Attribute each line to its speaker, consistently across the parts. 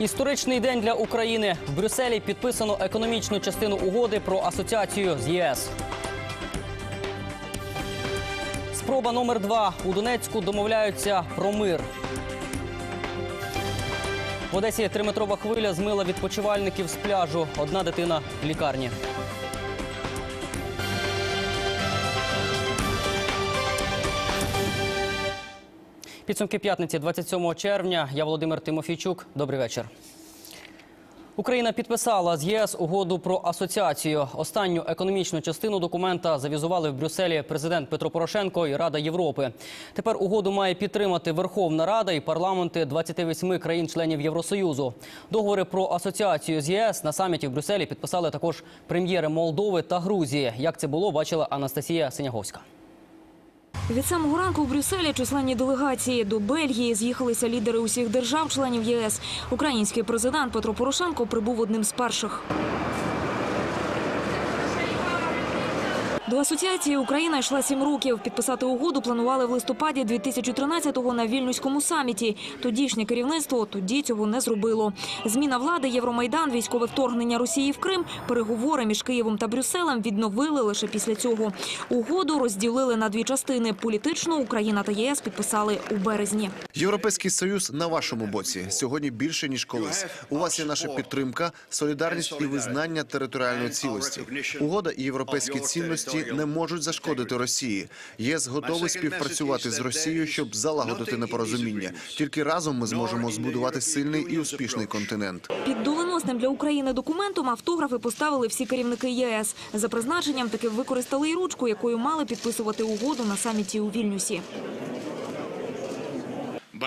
Speaker 1: Історичний день для України. В Брюсселі підписано економічну частину угоди про асоціацію з ЄС. Спроба номер два. У Донецьку домовляються про мир. В Одесі триметрова хвиля змила відпочивальників з пляжу. Одна дитина в лікарні. Підсумки п'ятниці 27 червня. Я Володимир Тимофійчук. Добрий вечір. Україна підписала з ЄС угоду про асоціацію. Останню економічну частину документа завізували в Брюсселі президент Петро Порошенко і Рада Європи. Тепер угоду має підтримати Верховна Рада і парламенти 28 країн-членів Євросоюзу. Договори про асоціацію з ЄС на саміті в Брюсселі підписали також прем'єри Молдови та Грузії. Як це було, бачила Анастасія Синяговська.
Speaker 2: Від самого ранку в Брюсселі численні делегації до Бельгії з'їхалися лідери усіх держав-членів ЄС. Український президент Петро Порошенко прибув одним з перших. До асоціації Україна йшла сім років. Підписати угоду планували в листопаді 2013-го на Вільнюському саміті. Тодішнє керівництво тоді цього не зробило. Зміна влади, Євромайдан, військове вторгнення Росії в Крим, переговори між Києвом та Брюсселем відновили лише після цього. Угоду розділили на дві частини. Політично Україна та ЄС підписали у березні.
Speaker 3: Європейський союз на вашому боці сьогодні більше ніж колись. У вас є наша підтримка, солідарність і визнання територіальної цілості. Угода і європейські цінності не можуть зашкодити Росії. ЄС готовий співпрацювати з Росією, щоб залагодити непорозуміння. Тільки разом ми зможемо збудувати сильний і успішний континент.
Speaker 2: Під доленосним для України документом автографи поставили всі керівники єС. За призначенням таки використали й ручку, якою мали підписувати угоду на саміті у Вільнюсі.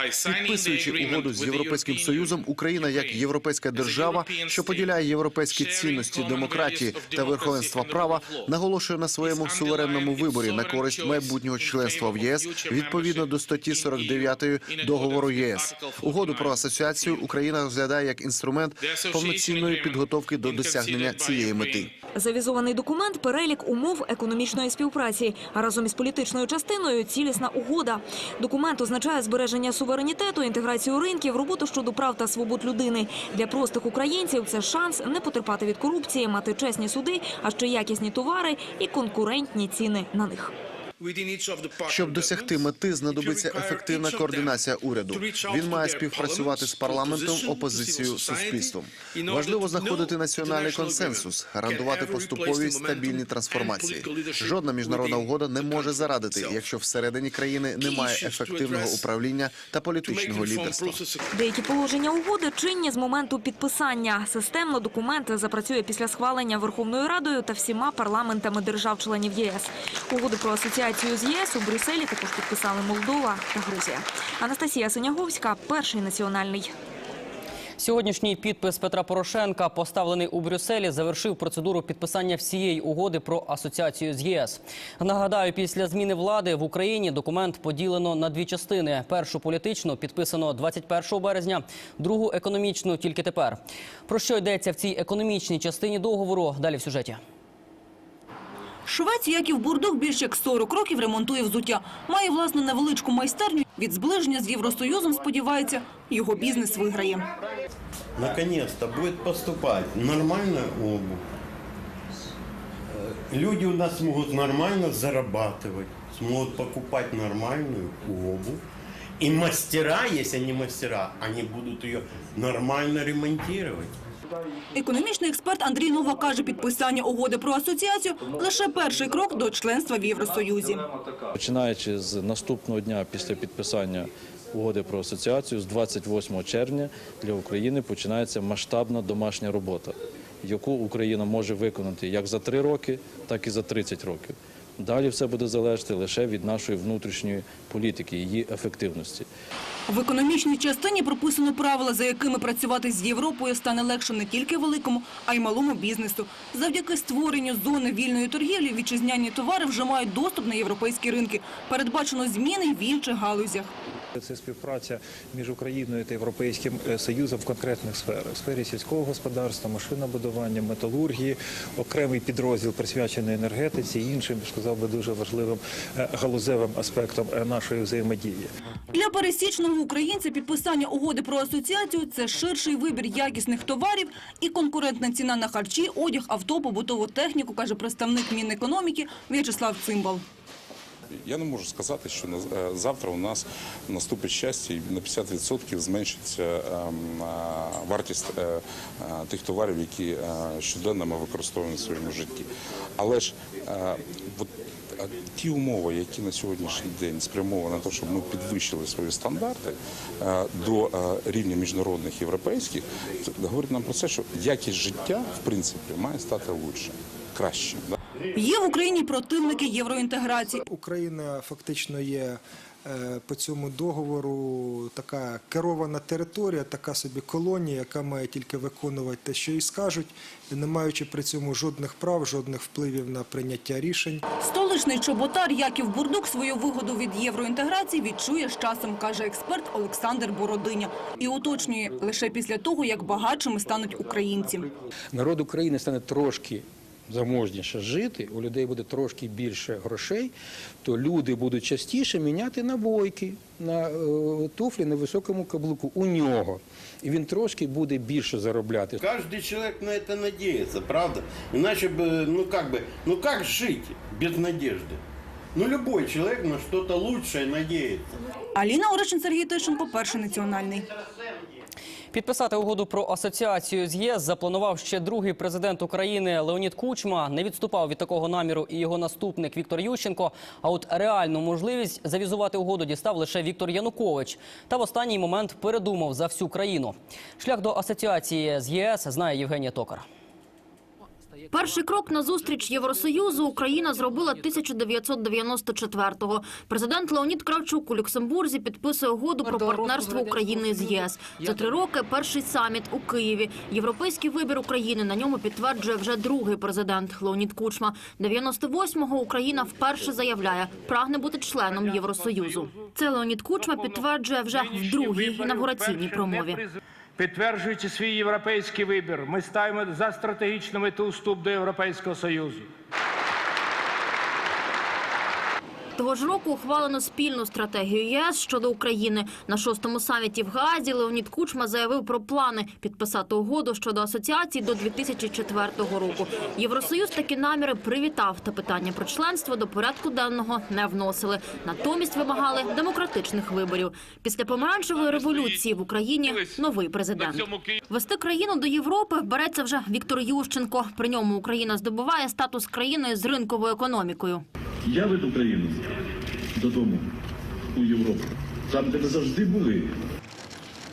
Speaker 3: Підписуючи угоду з європейським союзом, Україна як європейська держава, що поділяє європейські цінності, демократії та верховенства права, наголошує на своєму суверенному виборі на користь майбутнього членства в ЄС відповідно до статті 49 договору ЄС. Угоду про асоціацію Україна розглядає як інструмент повноцінної підготовки до досягнення цієї мети.
Speaker 2: Завізований документ – перелік умов економічної співпраці, а разом із політичною частиною – цілісна угода. Документ означає збереження суверенітету, інтеграцію ринків, роботу щодо прав та свобод людини. Для простих українців це шанс не потерпати від корупції, мати чесні суди, а ще якісні товари і конкурентні ціни на них.
Speaker 3: Щоб досягти мети, знадобиться ефективна координація уряду. Він має співпрацювати з парламентом, опозицією, суспільством. Важливо знаходити національний консенсус, гарантувати поступові стабільні трансформації. Жодна міжнародна угода не може зарадити, якщо всередині країни немає ефективного управління та політичного лідерства.
Speaker 2: Деякі положення угоди чинні з моменту підписання. Системно документ запрацює після схвалення Верховною Радою та всіма парламентами держав-членів ЄС. Угоду про асоціацію з ЄС у Брюсселі також підписали Молдова та Грузія. Анастасія Синяговська, перший національний.
Speaker 1: Сьогоднішній підпис Петра Порошенка, поставлений у Брюсселі, завершив процедуру підписання всієї угоди про асоціацію з ЄС. Нагадаю, після зміни влади в Україні документ поділено на дві частини: першу політичну підписано 21 березня, другу економічну тільки тепер. Про що йдеться в цій економічній частині договору? Далі в сюжеті.
Speaker 4: Швець Яків Бурдук більш як 40 років ремонтує взуття. Має власну невеличку майстерню. Від зближення з Євросоюзом, сподівається, його бізнес виграє.
Speaker 5: наконец-то будет поступать нормальная обувь. Э, Люди у нас смогут нормально зарабатывать, смогут покупать нормальную обувь. И мастера, если они мастера, они будут ее нормально ремонтировать.
Speaker 4: Економічний експерт Андрій Новак каже, підписання угоди про асоціацію – лише перший крок до членства в Євросоюзі.
Speaker 6: Починаючи з наступного дня після підписання угоди про асоціацію, з 28 червня для України починається масштабна домашня робота, яку Україна може виконати як за 3 роки, так і за 30 років. Далі все буде залежати лише від нашої внутрішньої політики, її ефективності.
Speaker 4: В економічній частині прописано правила, за якими працювати з Європою стане легше не тільки великому, а й малому бізнесу. Завдяки створенню зони вільної торгівлі вітчизняні товари вже мають доступ на європейські ринки. Передбачено зміни в інших галузях.
Speaker 7: Це співпраця між Україною та Європейським е, Союзом в конкретних сферах. В сфері сільського господарства, машинобудування, металургії, окремий підрозділ присвячений енергетиці іншим, сказав би, дуже важливим е, галузевим аспектом е, нашої взаємодії.
Speaker 4: Для пересічного українця підписання угоди про асоціацію – це ширший вибір якісних товарів і конкурентна ціна на харчі, одяг, авто, побутову техніку, каже представник Мінекономіки В'ячеслав Цимбал.
Speaker 8: Я не можу сказати, що е, завтра у нас наступить щастя і на 50% зменшиться ем, е, вартість е, тих товарів, які щоденно ми використовуємо в своєму житті. Але ж ті умови, які на сьогоднішній день спрямовані на те, щоб ми підвищили свої стандарти до рівня міжнародних європейських, це говорить нам про те, що якість життя в принципі має стати лучше, краще.
Speaker 4: Є в Україні противники євроінтеграції.
Speaker 9: Україна фактично є е, по цьому договору така керована територія, така собі колонія, яка має тільки виконувати те, що їй скажуть, не маючи при цьому жодних прав, жодних впливів на прийняття рішень.
Speaker 4: Столичний чоботар Яків Бурдук свою вигоду від євроінтеграції відчує з часом, каже експерт Олександр Бородиня. І уточнює, лише після того, як багатшими стануть українці.
Speaker 10: народ України стане трошки заможніше жити, у людей буде трошки більше грошей, то люди будуть частіше міняти набойки на е, туфлі на високому каблуку у нього. І він трошки буде більше заробляти.
Speaker 5: Каждый человек на это надеется, правда? Иначе бы, ну как бы, ну как жить без надежды? Ну любой человек на что-то лучшее надеется.
Speaker 4: Аліна Оришин, Сергій Тищенко, Перший національний.
Speaker 1: Підписати угоду про асоціацію з ЄС запланував ще другий президент України Леонід Кучма. Не відступав від такого наміру і його наступник Віктор Ющенко. А от реальну можливість завізувати угоду дістав лише Віктор Янукович. Та в останній момент передумав за всю країну. Шлях до асоціації з ЄС знає Євгенія Токар.
Speaker 11: Перший крок на зустріч Євросоюзу Україна зробила 1994-го. Президент Леонід Кравчук у Люксембурзі підписує угоду про партнерство України з ЄС. За три роки перший саміт у Києві. Європейський вибір України на ньому підтверджує вже другий президент Леонід Кучма. 98-го Україна вперше заявляє, прагне бути членом Євросоюзу. Це Леонід Кучма підтверджує вже в другій інавгураційній промові.
Speaker 12: Підтверджуючи свій європейський вибір, ми ставимо за стратегічну мету вступ до Європейського Союзу.
Speaker 11: Того ж року ухвалено спільну стратегію ЄС щодо України. На шостому саміті в Гаазі Леонід Кучма заявив про плани підписати угоду щодо асоціації до 2004 року. Євросоюз такі наміри привітав, та питання про членство до порядку денного не вносили. Натомість вимагали демократичних виборів. Після помаранчевої революції в Україні новий президент. Вести країну до Європи береться вже Віктор Ющенко. При ньому Україна здобуває статус країни з ринковою економікою.
Speaker 13: Я веду країну додому у Європу, там, де ми завжди були.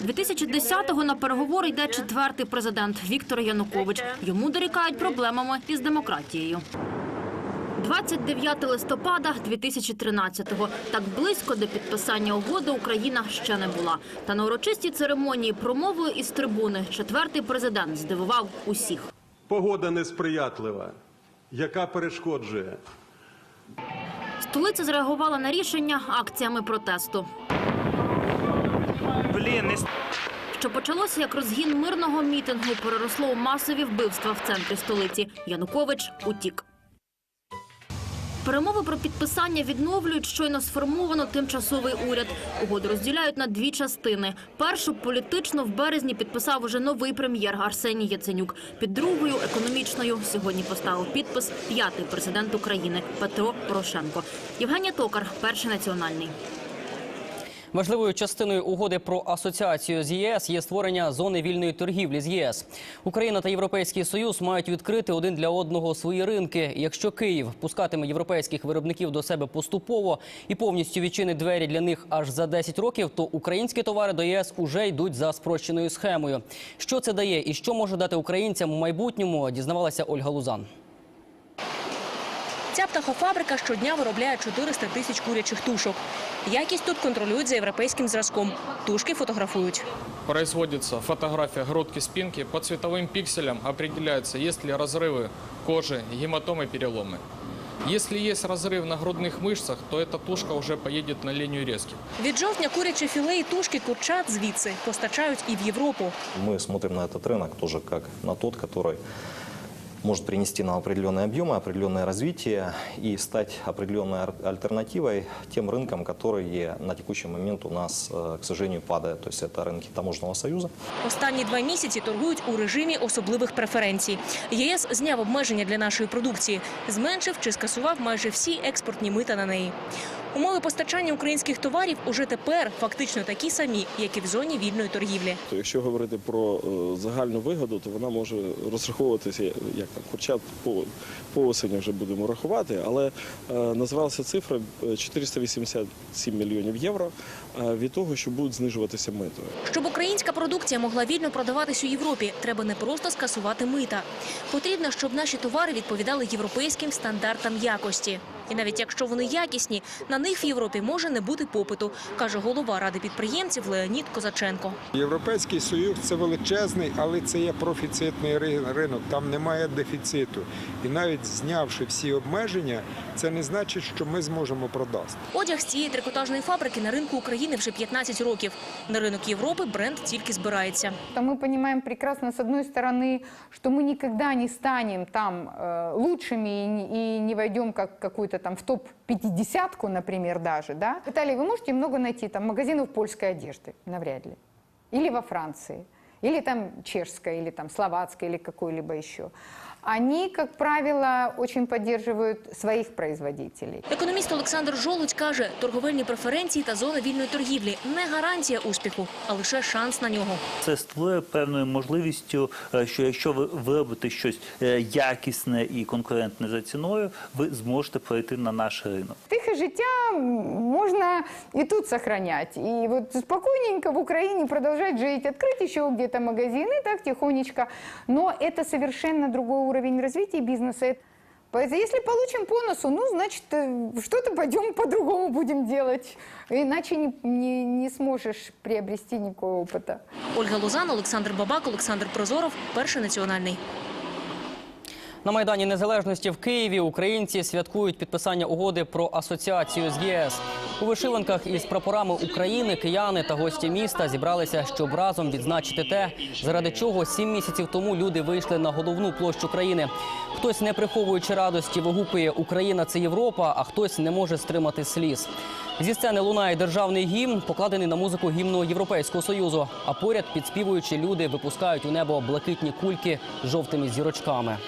Speaker 11: 2010-го на переговори йде четвертий президент Віктор Янукович. Йому дорікають проблемами із демократією. 29 листопада 2013-го. Так близько до підписання угоди Україна ще не була. Та на урочистій церемонії промовою із трибуни четвертий президент здивував усіх.
Speaker 13: Погода несприятлива, яка перешкоджує.
Speaker 11: Столиця зреагувала на рішення акціями протесту. Що почалося як розгін мирного мітингу, переросло у масові вбивства в центрі столиці. Янукович утік. Перемови про підписання відновлюють щойно сформовано тимчасовий уряд. Угоду розділяють на дві частини. Першу політично в березні підписав уже новий прем'єр Арсеній Яценюк. Під другою економічною сьогодні поставив підпис п'ятий президент України Петро Порошенко. Євгенія Токар, перший національний.
Speaker 1: Важливою частиною угоди про асоціацію з ЄС є створення зони вільної торгівлі з ЄС. Україна та Європейський Союз мають відкрити один для одного свої ринки. Якщо Київ пускатиме європейських виробників до себе поступово і повністю відчинить двері для них аж за 10 років, то українські товари до ЄС уже йдуть за спрощеною схемою. Що це дає і що може дати українцям у майбутньому? Дізнавалася Ольга Лузан.
Speaker 2: Ця птахофабрика щодня виробляє 400 тисяч курячих тушок. Якість тут контролюють за європейським зразком. Тушки фотографують.
Speaker 12: Производится фотография грудки спинки. По цветовым пикселям определяется, есть ли разрывы кожи, гематомы, переломы.
Speaker 14: Если есть разрыв на грудных мышцах, то эта тушка уже поедет на линию резки.
Speaker 15: Від жовтня курячі філе і тушки курчат звідси постачають і в Європу.
Speaker 16: Мы смотрим на этот рынок тоже как на тот, который может принести нам определенные объемы, определенное развитие и стать определенной ар- альтернативой тем рынкам, которые на текущий момент у нас, э, к сожалению, падают. То есть это рынки таможенного союза.
Speaker 15: Останні два місяці торгують у режимі особливих преференцій. ЄС зняв обмеження для нашої продукції, зменшив чи скасував майже всі експортні мита на неї. Умови постачання українських товарів уже тепер фактично такі самі, як і в зоні вільної торгівлі.
Speaker 17: То якщо говорити про е, загальну вигоду, то вона може розраховуватися як там хоча по, по осені вже будемо рахувати, але е, називалася цифра е, 487 мільйонів євро е, від того, що будуть знижуватися мито.
Speaker 15: Щоб українська продукція могла вільно продаватись у Європі, треба не просто скасувати мита. Потрібно, щоб наші товари відповідали європейським стандартам якості. І навіть якщо вони якісні, на них в Європі може не бути попиту, каже голова ради підприємців Леонід Козаченко.
Speaker 18: Європейський союз це величезний, але це є профіцитний ри- ринок. Там немає дефіциту. І навіть знявши всі обмеження, це не значить, що ми зможемо продати.
Speaker 15: Одяг з цієї трикотажної фабрики на ринку України вже 15 років. На ринок Європи бренд тільки збирається.
Speaker 19: То мы понимаем прекрасно, с одной стороны, что мы никогда не станем там э, лучшими и не, и не войдем как какую-то там в топ-50, например, даже, да. В Италии вы можете много найти там магазинов польской одежды, навряд ли. Или во Франции, или там чешской, или там словацкой, или какой-либо еще. Они, как правило, очень поддерживают своих производителей.
Speaker 15: Економіст Олександр Жолудь каже, торговельні преференції та зона вільної торгівлі не гарантія успіху, а лише шанс на нього.
Speaker 20: Це створює певною можливістю, е, що якщо ви виробите щось е, якісне і конкурентне за ціною, ви зможете перейти на наш ринок.
Speaker 19: Тихе життя можно и тут сохранять. И вот спокойненько в Украине продолжать жить, открыть еще где-то магазины, так тихонечко. Но это совершенно другой уровень развития бизнеса. Поэтому Если получим по носу, ну, значит, э, что-то пойдем по-другому будем делать. Иначе не, не, не сможешь приобрести никакого опыта.
Speaker 15: Ольга Лозан, Олександр Бабак, Олександр Прозоров, перший національний.
Speaker 1: На Майдані Незалежності в Києві українці святкують підписання угоди про асоціацію з ЄС. У вишиванках із прапорами України кияни та гості міста зібралися, щоб разом відзначити те, заради чого сім місяців тому люди вийшли на головну площу країни. Хтось, не приховуючи радості, вигукує Україна це Європа, а хтось не може стримати сліз. Зі сцени лунає державний гімн, покладений на музику гімну Європейського союзу. А поряд підспівуючи люди випускають у небо блакитні кульки з жовтими зірочками.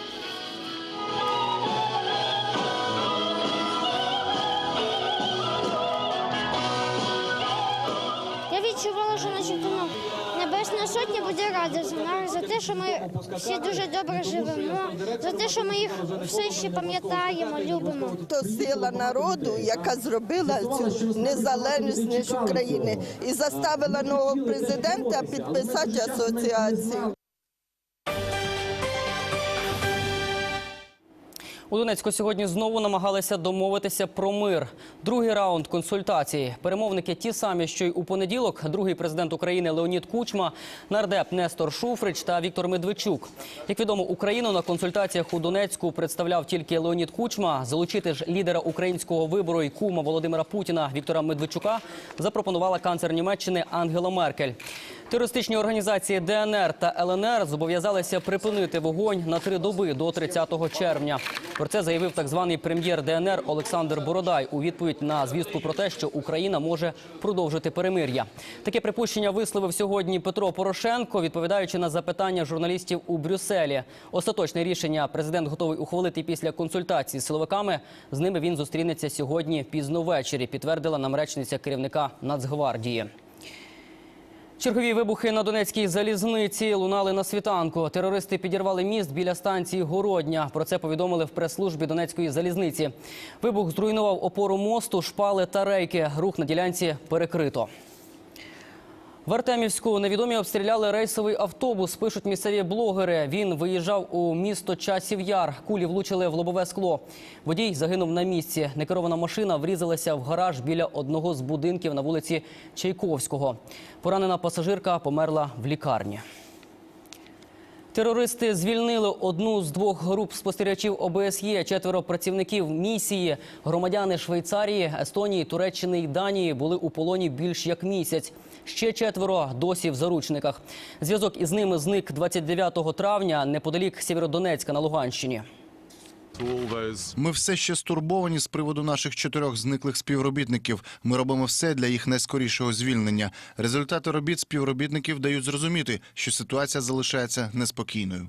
Speaker 21: Небесна Сотня буде рада за нас, за те, що ми всі дуже добре живемо, за те, що ми їх все ще пам'ятаємо, любимо.
Speaker 22: То сила народу, яка зробила цю незалежність України і заставила нового президента підписати асоціацію.
Speaker 1: У Донецьку сьогодні знову намагалися домовитися про мир. Другий раунд консультацій. Перемовники ті самі, що й у понеділок. Другий президент України Леонід Кучма, нардеп Нестор Шуфрич та Віктор Медведчук. Як відомо, Україну на консультаціях у Донецьку представляв тільки Леонід Кучма. Залучити ж лідера українського вибору і кума Володимира Путіна Віктора Медведчука запропонувала канцлер Німеччини Ангела Меркель. Терористичні організації ДНР та ЛНР зобов'язалися припинити вогонь на три доби до 30 червня. Про це заявив так званий прем'єр ДНР Олександр Бородай у відповідь на звістку про те, що Україна може продовжити перемир'я. Таке припущення висловив сьогодні Петро Порошенко, відповідаючи на запитання журналістів у Брюсселі. Остаточне рішення президент готовий ухвалити після консультації з силовиками. З ними він зустрінеться сьогодні пізно ввечері. Підтвердила нам речниця керівника Нацгвардії. Чергові вибухи на Донецькій залізниці лунали на світанку. Терористи підірвали міст біля станції Городня. Про це повідомили в прес-службі Донецької залізниці. Вибух зруйнував опору мосту, шпали та рейки. Рух на ділянці перекрито. В Артемівську невідомі обстріляли рейсовий автобус. Пишуть місцеві блогери. Він виїжджав у місто Часів Яр. Кулі влучили в лобове скло. Водій загинув на місці. Некерована машина врізалася в гараж біля одного з будинків на вулиці Чайковського. Поранена пасажирка померла в лікарні. Терористи звільнили одну з двох груп спостерігачів ОБСЄ. Четверо працівників місії, громадяни Швейцарії, Естонії, Туреччини і Данії були у полоні більш як місяць. Ще четверо досі в заручниках. Зв'язок із ними зник 29 травня неподалік Сєвєродонецька на Луганщині.
Speaker 23: Ми все ще стурбовані з приводу наших чотирьох зниклих співробітників. Ми робимо все для їх найскорішого звільнення. Результати робіт співробітників дають зрозуміти, що ситуація залишається неспокійною.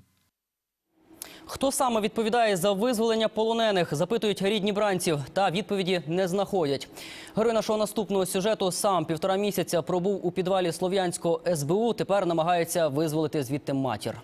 Speaker 1: Хто саме відповідає за визволення полонених, запитують рідні бранців, та відповіді не знаходять. Герой нашого наступного сюжету сам півтора місяця пробув у підвалі слов'янського СБУ. Тепер намагається визволити звідти матір.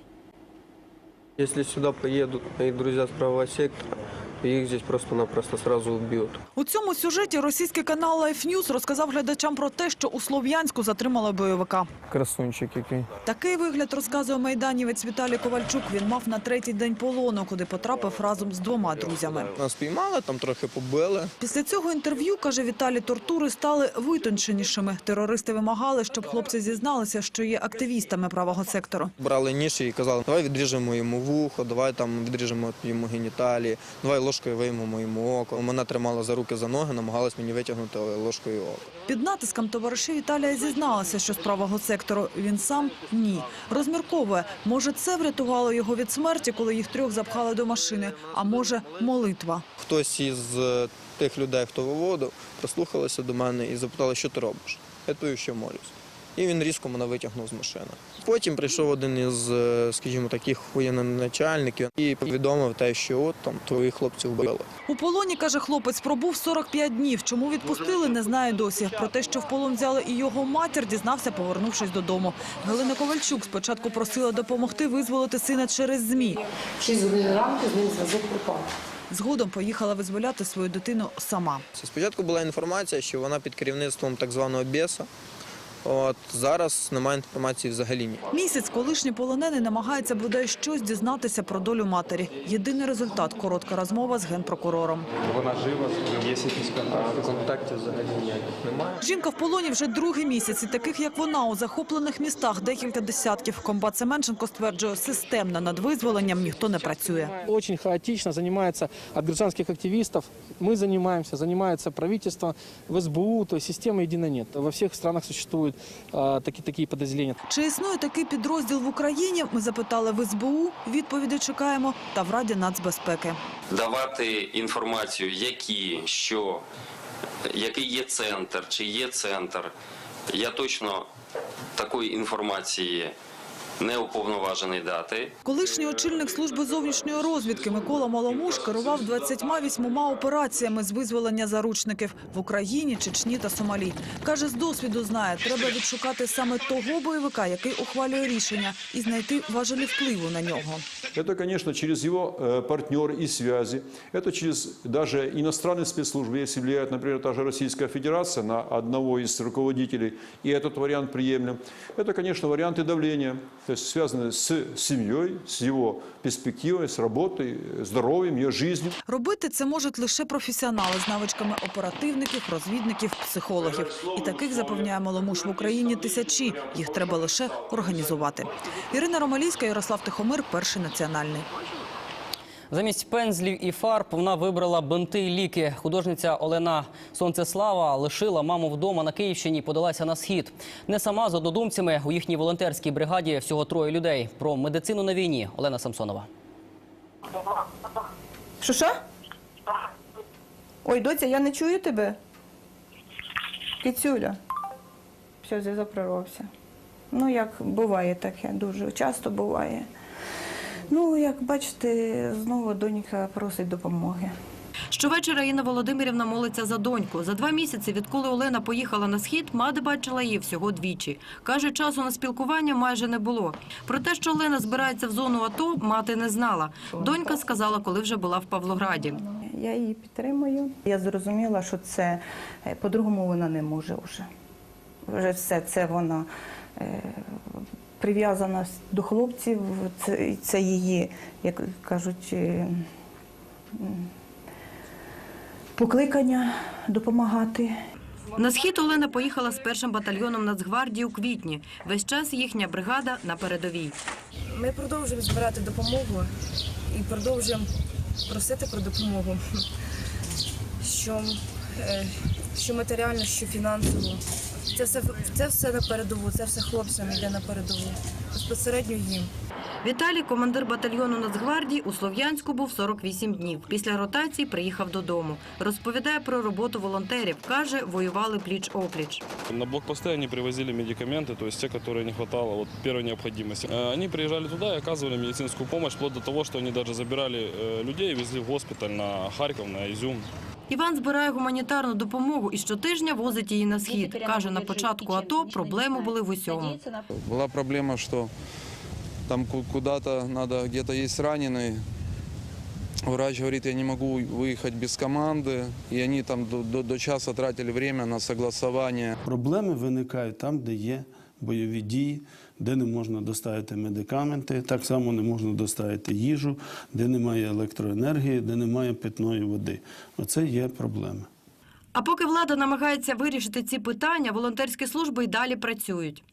Speaker 24: Если сюда поедут мои друзья с правого сектора, то их здесь просто-напросто сразу убьют.
Speaker 18: У цьому сюжеті російський канал Life News розказав глядачам про те, що у Слов'янську затримали бойовика.
Speaker 24: Красунчик який.
Speaker 18: Такий вигляд розказує майданівець Віталій Ковальчук. Він мав на третій день полону, куди потрапив разом з двома друзями.
Speaker 24: Нас піймали, там трохи побили.
Speaker 18: Після цього інтерв'ю, каже Віталій, тортури стали витонченішими. Терористи вимагали, щоб хлопці зізналися, що є активістами правого сектору.
Speaker 24: Брали ніж і казали, давай відріжемо йому вухо, давай там відріжемо йому геніталії, давай ложкою виймемо йому око. Мене тримали за руки, за ноги, намагалась мені витягнути ложкою око.
Speaker 18: Під натиском товариші Віталія зізналися, що з правого сектору він сам ні. Розмірковує, може, це врятувало його від смерті, коли їх трьох запхали до машини, а може, молитва.
Speaker 24: Хтось із е, тих людей, хто виводив, прислухалися до мене і запитали, що ти робиш. Я тую, що молюсь. І він різко мене витягнув з машини. Потім прийшов один із, е, скажімо, таких воєнноначальників і повідомив те, що от там твоїх хлопців вбили.
Speaker 18: У полоні, каже хлопець, пробув 45 днів. Чому відпустили, не знає досі. Про те, що в полон взяли і його матір, дізнався, повернувшись додому. Галина Ковальчук спочатку просила допомогти визволити сина через ЗМІ.
Speaker 25: Шість годин ранку з ним зв'язок пропав.
Speaker 18: Згодом поїхала визволяти свою дитину сама.
Speaker 24: Спочатку була інформація, що вона під керівництвом так званого біса. От зараз немає інформації взагалі ні.
Speaker 18: Місяць колишній полонений намагається бодай щось дізнатися про долю матері. Єдиний результат – коротка розмова з генпрокурором.
Speaker 24: Вона жива, якісь контакти. Контактів взагалі ніяких немає.
Speaker 18: Жінка в полоні вже другий місяць. І таких, як вона, у захоплених містах декілька десятків. Комбат Семенченко стверджує, системно над визволенням ніхто не працює.
Speaker 26: Очень хаотично занимается от гражданских активистов. Мы занимаемся, занимается правительство, в СБУ, то есть системы единой нет. Во всех странах существуют а, таки, такие подразделения.
Speaker 18: Чи існує такий підрозділ в Україні? Ми запитали в СБУ, відповіді чекаємо, та в Раді нацбезпеки.
Speaker 27: давати інформацію, які, що, який є центр, чи є центр. Я точно такої інформації не уповноважений дати.
Speaker 18: Колишній очільник служби зовнішньої розвідки Микола Маломуш керував 28 операціями з визволення заручників в Україні, Чечні та Сомалі. Каже, з досвіду знає, треба відшукати саме того бойовика, який ухвалює рішення, і знайти важелі впливу на нього.
Speaker 28: Это, конечно, через его э, партнеры и связи. Это через даже иностранные спецслужбы, если влияет, например, та же Российская Федерация на одного из руководителей, и этот вариант приемлем. Это, конечно, варианты давления, то есть связанные с семьей, с его перспективой, с работой, здоровьем, ее жизнью.
Speaker 18: Робити це можуть лише професіонали з навичками оперативників, розвідників, психологів. І таких, запевняє Маломуш, в Україні тисячі. Їх треба лише організувати. Ірина Ромалійська, Ярослав Тихомир, Перший національний.
Speaker 1: Замість пензлів і фарб вона вибрала бинти й ліки. Художниця Олена Сонцеслава лишила маму вдома на Київщині і подалася на схід. Не сама з однодумцями у їхній волонтерській бригаді всього троє людей. Про медицину на війні Олена Самсонова.
Speaker 29: Що що? Ой, доця, я не чую тебе. Кицюля. Все, зв'язок прорвався. Ну, як буває таке, дуже часто буває. Ну, як бачите, знову донька просить допомоги.
Speaker 30: Щовечора Інна Володимирівна молиться за доньку. За два місяці, відколи Олена поїхала на схід, мати бачила її всього двічі. Каже, часу на спілкування майже не було. Про те, що Олена збирається в зону АТО, мати не знала. Донька сказала, коли вже була в Павлограді.
Speaker 29: Я її підтримую. Я зрозуміла, що це е, по-другому вона не може вже. Вже все це вона е, прив'язана до хлопців, це, це її, як кажуть, е, покликання допомагати.
Speaker 30: На схід Олена поїхала з першим батальйоном Нацгвардії у квітні. Весь час їхня бригада на передовій.
Speaker 31: Ми продовжуємо збирати допомогу і продовжуємо просити про допомогу, що, е, що матеріально, що фінансово. Це все, це все на передову, це все хлопцям йде на передову. Безпосередньо їм.
Speaker 30: Віталій, командир батальйону Нацгвардії, у Слов'янську був 48 днів. Після ротації приїхав додому. Розповідає про роботу волонтерів. Каже, воювали пліч-опліч.
Speaker 14: На блокпосты они привозили медикаменты, то есть те, которые не хватало вот, первой необходимости. Э, Они приезжали туда и оказывали медицинскую помощь, вплоть до того, что они даже забирали э, людей и везли в госпиталь на Харьков, на Изюм.
Speaker 30: Іван збирає гуманітарну допомогу і щотижня возить її на схід. Каже, на початку АТО проблеми були в усьому.
Speaker 32: Была проблема, что там ку- куда-то надо, где-то есть раненый. Врач говорит, я не могу выехать без команды. И они там до, до, до часа тратили время на согласование.
Speaker 33: Проблеми виникають там, де є бойові дії, де не можна доставити медикаменти, так само не можна доставити їжу, де немає електроенергії, де немає питної води. Оце є проблеми.
Speaker 30: А поки влада намагається вирішити ці питання, волонтерські служби й далі працюють.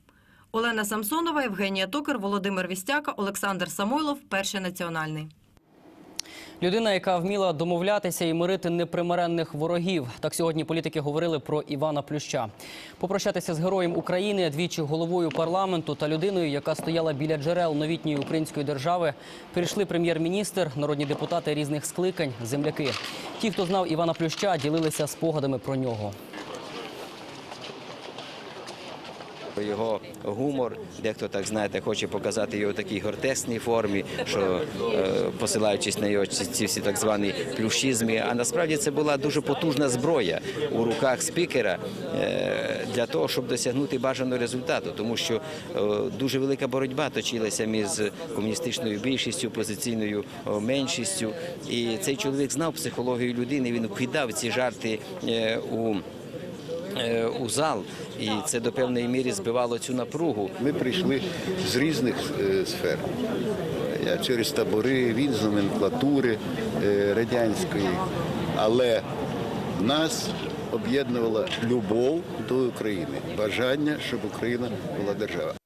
Speaker 30: Олена Самсонова, Євгенія Токар, Володимир Вістяка, Олександр Самойлов, Перший національний.
Speaker 1: Людина, яка вміла домовлятися і мирити непримиренних ворогів. Так сьогодні політики говорили про Івана Плюща. Попрощатися з героєм України, двічі головою парламенту та людиною, яка стояла біля джерел новітньої української держави, прийшли прем'єр-міністр, народні депутати різних скликань, земляки. Ті, хто знав Івана Плюща, ділилися спогадами про нього.
Speaker 20: Його гумор, дехто так знаєте, хоче показати його в такій гортесній формі, що е, посилаючись на його ці, всі так звані плюшізми. А насправді це була дуже потужна зброя у руках спікера е, для того, щоб досягнути бажаного результату, тому що е, дуже велика боротьба точилася між комуністичною більшістю, опозиційною меншістю. І цей чоловік знав психологію людини. Він кидав ці жарти у у зал, і це до певної міри збивало цю напругу.
Speaker 34: Ми прийшли з різних е, сфер. Я через табори, він з номенклатури е, радянської, але нас об'єднувала любов до України, бажання, щоб Україна була держава.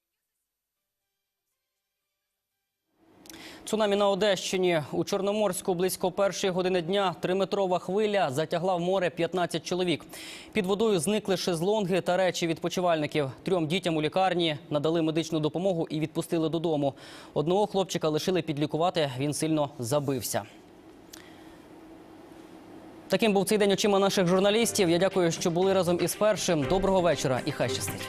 Speaker 1: Цунамі на Одещині у Чорноморську близько першої години дня триметрова хвиля затягла в море 15 чоловік. Під водою зникли шезлонги та речі відпочивальників. Трьом дітям у лікарні надали медичну допомогу і відпустили додому. Одного хлопчика лишили підлікувати. Він сильно забився. Таким був цей день очима наших журналістів. Я дякую, що були разом із першим. Доброго вечора і хай щастить.